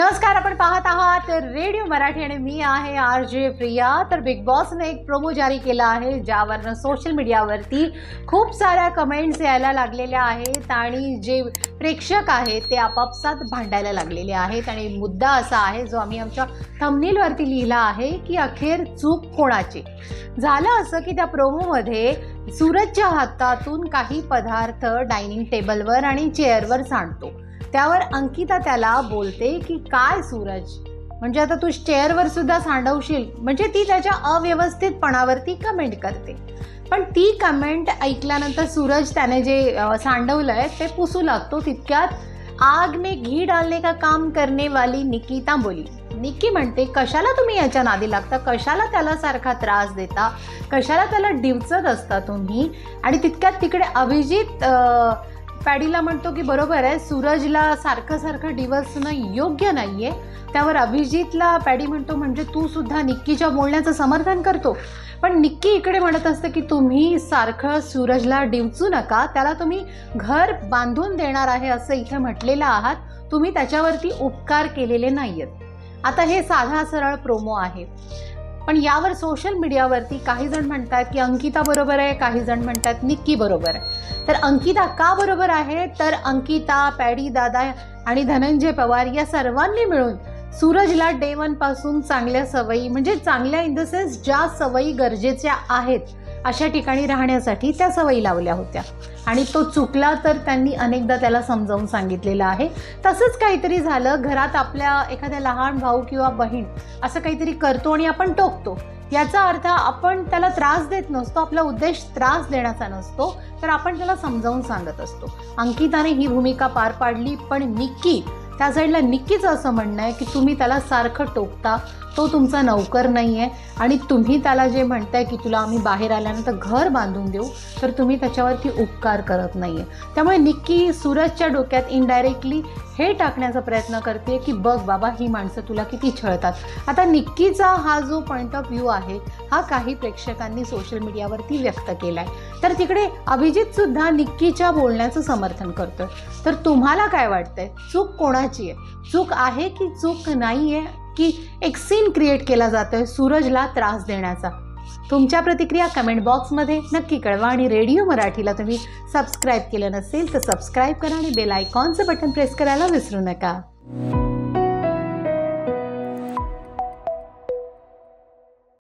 नमस्कार आपण पाहत आहात रेडिओ मराठी आणि मी आहे आर जे प्रिया. तर बिग बॉसने एक प्रोमो जारी केला आहे ज्यावरनं सोशल मीडियावरती खूप साऱ्या कमेंट्स यायला लागलेल्या आहेत आणि जे प्रेक्षक आहेत ते आपापसात भांडायला लागलेले आहेत. आणि मुद्दा असा आहे जो आम्ही आमच्या थमनीलवरती लिहिला आहे की अखेर चूक कोणाची? झालं असं की त्या प्रोमोमध्ये सूरजच्या हातातून काही पदार्थ डायनिंग टेबलवर आणि चेअरवर सांडतो. त्यावर अंकिता त्याला बोलते की काय सूरज? म्हणजे आता तू चेअरवर सुद्धा सांडवशील. म्हणजे ती त्याच्या अव्यवस्थितपणावरती कमेंट करते. पण ती कमेंट ऐकल्यानंतर सूरज त्याने जे सांडवलं सांडवलंय ते पुसू लागतो. तितक्यात आग में घी डालने का काम करने वाली निकिता बोली निकी म्हणते कशाला तुम्ही याच्या नादी लागता? कशाला त्याला सारखा त्रास देता? कशाला त्याला डिवचत असता तुम्ही? आणि तितक्यात तिकडे अभिजित पॅडीला म्हणतो की बरोबर आहे सूरजला सारखं सारखं डिवचणं योग्य नाही आहे त्यावर अभिजितला पॅडी म्हणतो म्हणजे तू सुद्धा निक्कीच्या बोलण्याचं समर्थन करतो. पण निक्की इकडे म्हणत असते की तुम्ही सारखं सूरजला डिवचू नका त्याला तुम्ही घर बांधून देणार आहे असं इथे म्हटलेलं आहात तुम्ही त्याच्यावरती उपकार केलेले नाही आहेत आता हे साधा सरळ प्रोमो आहे. पण यावर सोशल मीडियावरती काही जण म्हणतात की अंकिता बरोबर आहे काही जण म्हणतात निक्की बरोबर आहे. तर अंकिता का बरोबर आहे? तर अंकिता पॅडी दादा आणि धनंजय पवार या सर्वांनी मिळून सूरजला डे वनपासून चांगल्या सवयी म्हणजे चांगल्या इन द सेन्स ज्या सवयी गरजेच्या आहेत अशा ठिकाणी राहण्यासाठी त्या सवयी लावल्या होत्या. आणि तो चुकला तर त्यांनी अनेकदा त्याला समजावून सांगितलेलं आहे. तसंच काहीतरी झालं घरात आपल्या एखाद्या लहान भाऊ किंवा बहीण असं काहीतरी करतो आणि आपण टोकतो. याचा अर्थ आपण त्याला त्रास देत नसतो आपला उद्देश त्रास देण्याचा नसतो तर आपण त्याला समजावून सांगत असतो. अंकिताने ही भूमिका पार पाडली पण निक्की त्या साईडला निक्कीचं असं म्हणणं आहे की तुम्ही त्याला सारखं टोकता तो तुमचा नौकर नाही आहे आणि तुम्ही त्याला जे म्हणताय की तुला आम्ही बाहेर आल्यानंतर घर बांधून देऊ तर तुम्ही त्याच्यावरती उपकार करत नाही आहे त्यामुळे निक्की सूरजच्या डोक्यात इनडायरेक्टली हे टाकण्याचा प्रयत्न करते की बघ बाबा ही माणसं तुला किती छळतात. आता निक्कीचा हा जो पॉईंट ऑफ व्ह्यू आहे हा काही प्रेक्षकांनी सोशल मीडियावरती व्यक्त केला आहे तर तिकडे अभिजित सुद्धा निक्कीच्या बोलण्याचं समर्थन करतोय. तर तुम्हाला काय वाटतंय? चूक कोणाची आहे? चूक आहे की चूक नाही आहे की एक सीन क्रिएट केला जातोय सूरजला त्रास देण्याचा? तुमच्या प्रतिक्रिया कमेंट बॉक्समध्ये नक्की कळवा आणि रेडिओ मराठीला तुम्ही सबस्क्राईब केलं नसेल तर सबस्क्राईब करा आणि बेल आयकॉनचं बटन प्रेस करायला विसरू नका.